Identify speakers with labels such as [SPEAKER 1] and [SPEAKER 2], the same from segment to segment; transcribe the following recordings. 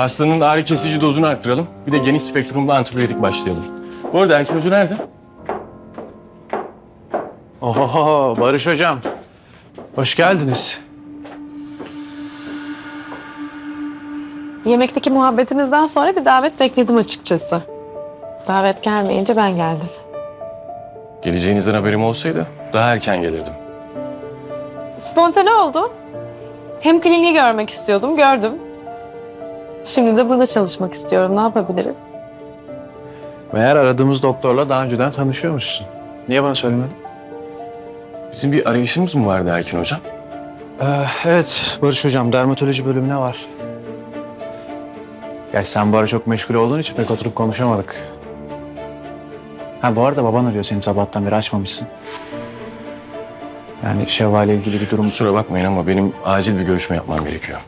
[SPEAKER 1] Hastanın ağrı kesici dozunu arttıralım. Bir de geniş spektrumlu antibiyotik başlayalım. Bu arada Erkin Hoca nerede?
[SPEAKER 2] Oho Barış hocam. Hoş geldiniz.
[SPEAKER 3] Yemekteki muhabbetimizden sonra bir davet bekledim açıkçası. Davet gelmeyince ben geldim.
[SPEAKER 1] Geleceğinizden haberim olsaydı daha erken gelirdim.
[SPEAKER 3] Spontane oldu. Hem kliniği görmek istiyordum, gördüm. Şimdi de burada çalışmak istiyorum. Ne yapabiliriz?
[SPEAKER 2] Meğer aradığımız doktorla daha önceden tanışıyormuşsun. Niye bana söylemedin?
[SPEAKER 1] Bizim bir arayışımız mı vardı Erkin Hocam?
[SPEAKER 2] Ee, evet Barış hocam dermatoloji bölümüne var. Gerçi sen bu ara çok meşgul olduğun için pek oturup konuşamadık. Ha bu arada baban arıyor seni sabahtan beri açmamışsın. Yani Şevval ile ilgili bir durum.
[SPEAKER 1] Kusura bakmayın ama benim acil bir görüşme yapmam gerekiyor.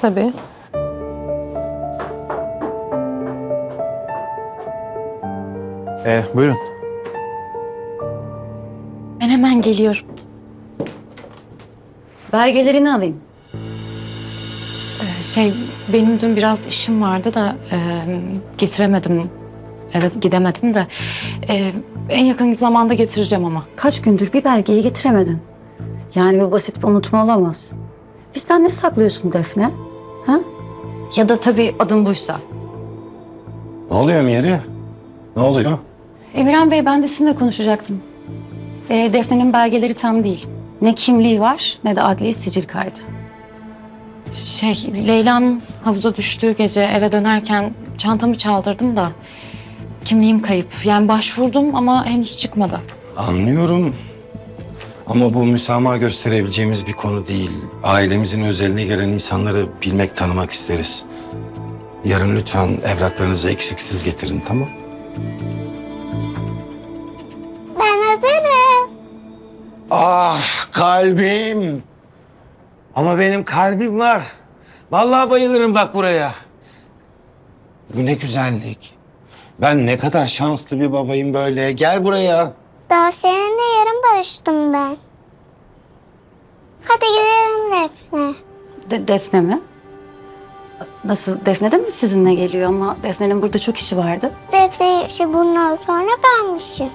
[SPEAKER 3] Tabii.
[SPEAKER 2] Ee, buyurun.
[SPEAKER 4] Ben hemen geliyorum.
[SPEAKER 5] Belgelerini alayım.
[SPEAKER 4] Ee, Şey, benim dün biraz işim vardı da e, getiremedim. Evet, gidemedim de. e, en yakın zamanda getireceğim ama.
[SPEAKER 5] Kaç gündür bir belgeyi getiremedin. Yani bu basit bir unutma olamaz. Bizden ne saklıyorsun Defne? Ha? Ya da tabii adım buysa.
[SPEAKER 6] Ne oluyor Mihri? Ne oluyor?
[SPEAKER 5] Emirhan Bey ben de sizinle konuşacaktım. Ee, Defne'nin belgeleri tam değil. Ne kimliği var ne de adli sicil kaydı.
[SPEAKER 4] Şey, Leyla'nın havuza düştüğü gece eve dönerken çantamı çaldırdım da kimliğim kayıp. Yani başvurdum ama henüz çıkmadı.
[SPEAKER 6] Anlıyorum. Ama bu müsamaha gösterebileceğimiz bir konu değil. Ailemizin özeline gelen insanları bilmek, tanımak isteriz. Yarın lütfen evraklarınızı eksiksiz getirin, tamam? Ah kalbim. Ama benim kalbim var. Vallahi bayılırım bak buraya. Bu ne güzellik. Ben ne kadar şanslı bir babayım böyle. Gel buraya.
[SPEAKER 7] Daha seninle yarın barıştım ben. Hadi gidelim Defne.
[SPEAKER 5] De- Defne mi? Nasıl Defne de mi sizinle geliyor ama Defne'nin burada çok işi vardı.
[SPEAKER 7] Defne işi bundan sonra benmişim.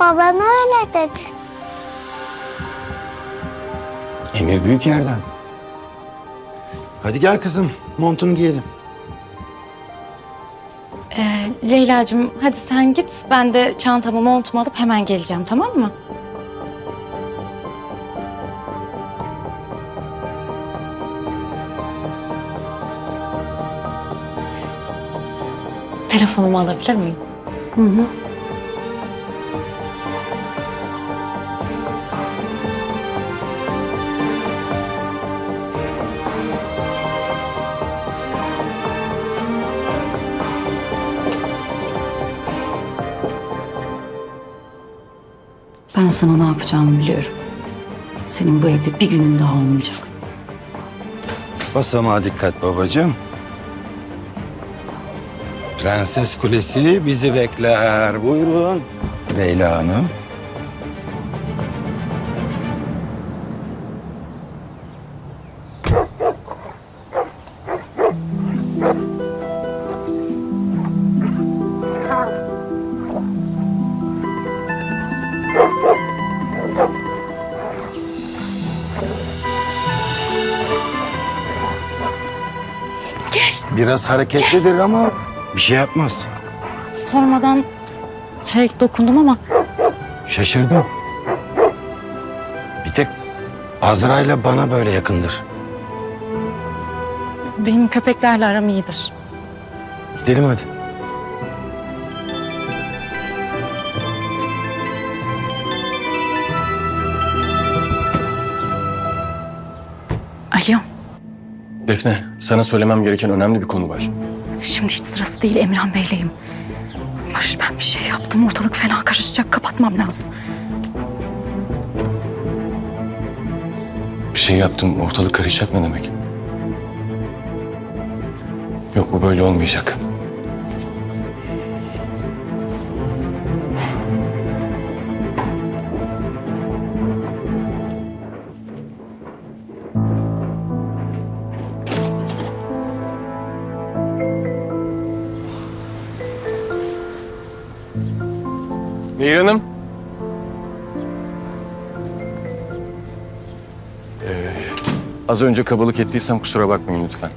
[SPEAKER 7] Babam öyle dedi.
[SPEAKER 6] Emir büyük yerden. Hadi gel kızım. Montunu giyelim.
[SPEAKER 4] Ee, Leyla'cığım hadi sen git. Ben de çantamı montumu alıp hemen geleceğim tamam mı? Telefonumu alabilir miyim?
[SPEAKER 5] Hı hı. Ben sana ne yapacağımı biliyorum. Senin bu evde bir günün daha olmayacak.
[SPEAKER 6] Basamağa dikkat babacığım. Prenses Kulesi bizi bekler. Buyurun. Leyla Hanım. Biraz hareketlidir ama bir şey yapmaz.
[SPEAKER 4] Sormadan şey dokundum ama
[SPEAKER 6] Şaşırdım. Bir tek Azra'yla bana böyle yakındır.
[SPEAKER 4] benim köpeklerle aram iyidir.
[SPEAKER 6] Gidelim hadi.
[SPEAKER 4] Alo.
[SPEAKER 1] Defne, sana söylemem gereken önemli bir konu var.
[SPEAKER 4] Şimdi hiç sırası değil Emirhan Bey'leyim. Barış ben bir şey yaptım. Ortalık fena karışacak. Kapatmam lazım.
[SPEAKER 1] Bir şey yaptım, ortalık karışacak ne demek? Yok bu böyle olmayacak. Nehir Hanım. Ee, az önce kabalık ettiysem kusura bakmayın lütfen.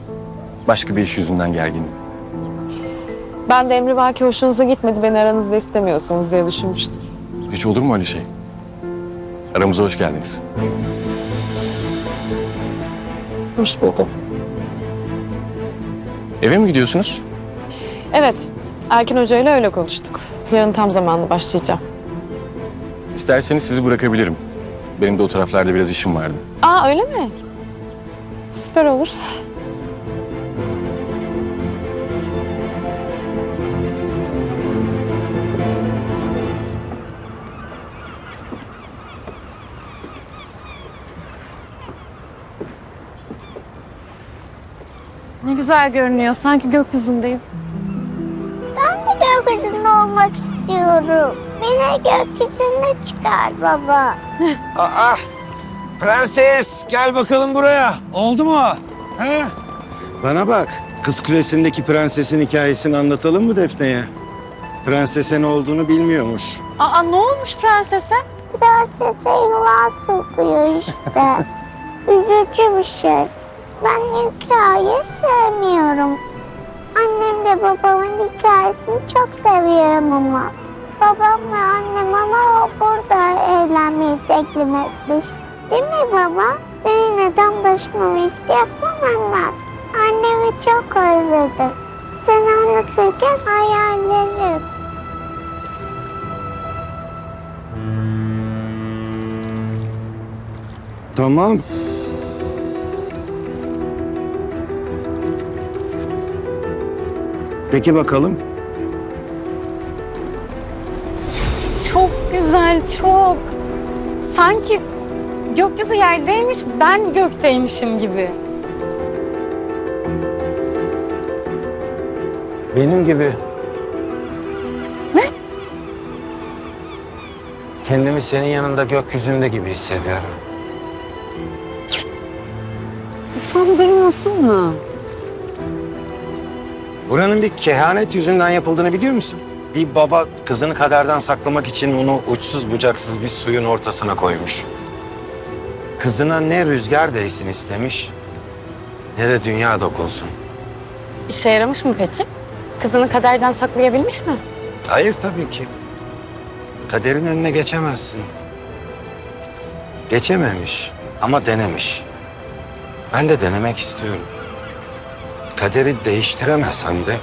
[SPEAKER 1] Başka bir iş yüzünden gergindim.
[SPEAKER 3] Ben de Emri belki hoşunuza gitmedi, beni aranızda istemiyorsunuz diye düşünmüştüm.
[SPEAKER 1] Hiç olur mu öyle şey? Aramıza hoş geldiniz.
[SPEAKER 3] Hoş buldum.
[SPEAKER 1] Eve mi gidiyorsunuz?
[SPEAKER 3] Evet, Erkin Hoca ile öyle konuştuk. Yarın tam zamanlı başlayacağım.
[SPEAKER 1] İsterseniz sizi bırakabilirim. Benim de o taraflarda biraz işim vardı.
[SPEAKER 3] Aa öyle mi? Süper olur.
[SPEAKER 4] Ne güzel görünüyor. Sanki gökyüzündeyim.
[SPEAKER 7] Olmak istiyorum. Beni gökyüzüne çıkar baba.
[SPEAKER 6] Aa, prenses gel bakalım buraya. Oldu mu? He? Bana bak. Kız Kulesi'ndeki prensesin hikayesini anlatalım mı Defne'ye? Prensese ne olduğunu bilmiyormuş.
[SPEAKER 4] Aa ne olmuş prensese?
[SPEAKER 7] Prensese yılan sokuyor işte. Üzücü bir şey. Ben hikaye sevmiyorum. Annemle babamın hikayesini çok seviyorum ama. Babam ve annem ama o burada evlenmeyi teklif etmiş. Değil mi baba? Beni neden başımı istiyorsan anlat. Annemi çok özledim. Sen anlatırken hayallerim.
[SPEAKER 6] Tamam. Peki bakalım.
[SPEAKER 4] Çok güzel, çok. Sanki gökyüzü yerdeymiş, ben gökteymişim gibi.
[SPEAKER 6] Benim gibi.
[SPEAKER 4] Ne?
[SPEAKER 6] Kendimi senin yanında gökyüzünde gibi hissediyorum.
[SPEAKER 4] Utandırmasın mı?
[SPEAKER 6] Buranın bir kehanet yüzünden yapıldığını biliyor musun? Bir baba kızını kaderden saklamak için onu uçsuz bucaksız bir suyun ortasına koymuş. Kızına ne rüzgar değsin istemiş ne de dünya dokunsun.
[SPEAKER 4] İşe yaramış mı peki? Kızını kaderden saklayabilmiş mi?
[SPEAKER 6] Hayır tabii ki. Kaderin önüne geçemezsin. Geçememiş ama denemiş. Ben de denemek istiyorum. Kaderi değiştiremezsem de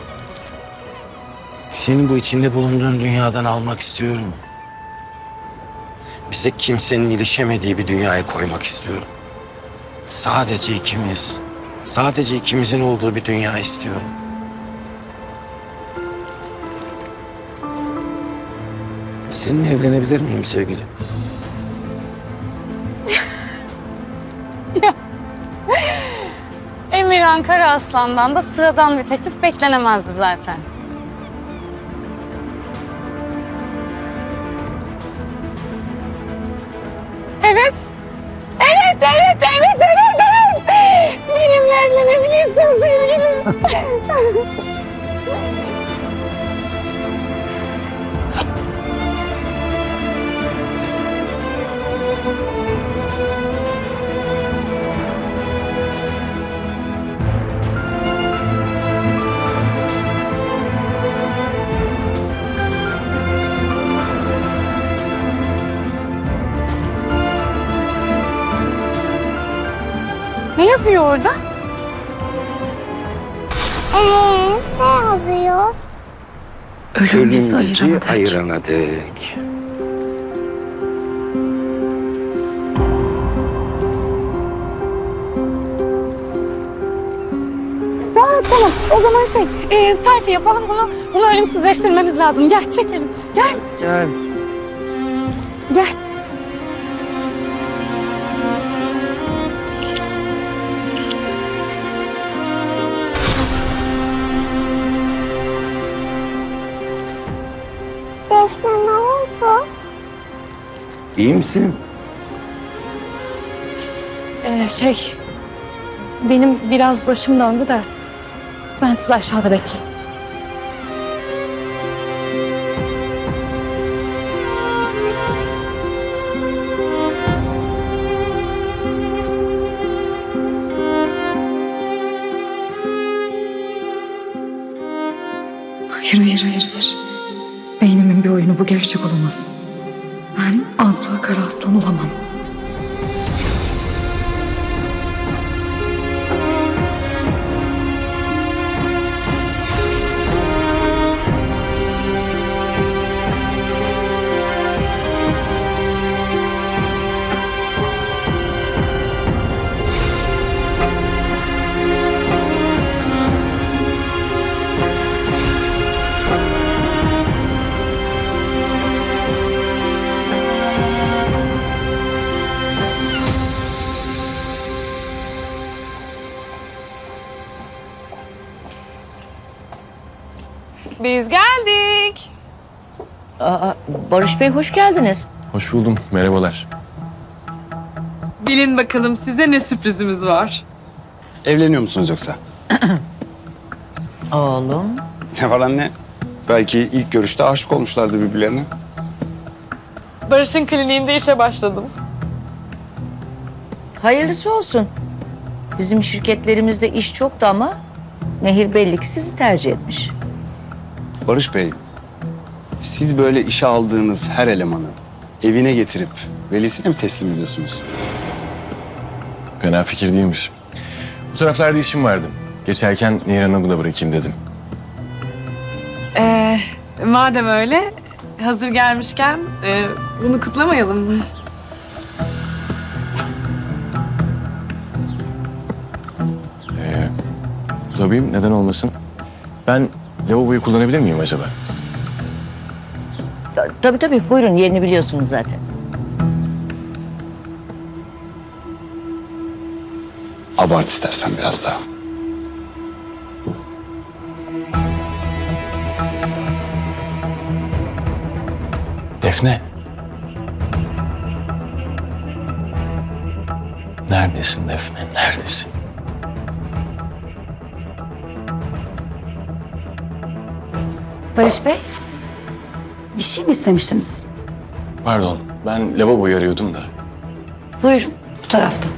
[SPEAKER 6] seni bu içinde bulunduğun dünyadan almak istiyorum. Bize kimsenin ilişemediği bir dünyaya koymak istiyorum. Sadece ikimiz, sadece ikimizin olduğu bir dünya istiyorum. Seninle evlenebilir miyim sevgilim?
[SPEAKER 4] Emirhan Karaaslan'dan da sıradan bir teklif beklenemezdi zaten. Evet. Evet, evet, evet, evet, evet. Benimle evlenebilirsin sevgilim. orada?
[SPEAKER 7] Ee, ne yazıyor?
[SPEAKER 4] Ölüm bizi ayırana dek.
[SPEAKER 6] ayırana dek.
[SPEAKER 4] Tamam, tamam. O zaman şey, e, selfie yapalım bunu. Bunu ölümsüzleştirmemiz lazım. Gel, çekelim. Gel.
[SPEAKER 6] Gel.
[SPEAKER 4] Gel.
[SPEAKER 6] İyi misin?
[SPEAKER 4] Ee, şey, benim biraz başım döndü de ben sizi aşağıda bekleyeyim. Hayır, hayır, hayır, hayır. Beynimin bir oyunu bu gerçek olamaz. Azra Kara Aslan olamam.
[SPEAKER 3] Biz geldik.
[SPEAKER 8] Aa, Barış Bey hoş geldiniz.
[SPEAKER 1] Hoş buldum. Merhabalar.
[SPEAKER 3] Bilin bakalım size ne sürprizimiz var.
[SPEAKER 9] Evleniyor musunuz yoksa?
[SPEAKER 8] Oğlum.
[SPEAKER 9] Ne var anne? Belki ilk görüşte aşık olmuşlardı birbirlerine.
[SPEAKER 3] Barış'ın kliniğinde işe başladım.
[SPEAKER 8] Hayırlısı olsun. Bizim şirketlerimizde iş çoktu ama Nehir belli ki sizi tercih etmiş.
[SPEAKER 9] Barış Bey, siz böyle işe aldığınız her elemanı evine getirip velisine mi teslim ediyorsunuz?
[SPEAKER 1] Fena fikir değilmiş. Bu taraflarda işim vardı. Geçerken Nehir Hanım'ı da bırakayım dedim.
[SPEAKER 3] Ee, madem öyle hazır gelmişken e, bunu kutlamayalım mı?
[SPEAKER 1] Tabii neden olmasın? Ben lavaboyu kullanabilir miyim acaba?
[SPEAKER 8] Tabii tabii buyurun yerini biliyorsunuz zaten.
[SPEAKER 9] Abart istersen biraz daha.
[SPEAKER 1] Defne. Neredesin Defne? Neredesin?
[SPEAKER 5] Barış Bey, bir şey mi istemiştiniz?
[SPEAKER 1] Pardon. Ben lavaboyu arıyordum da.
[SPEAKER 5] Buyurun, bu tarafta.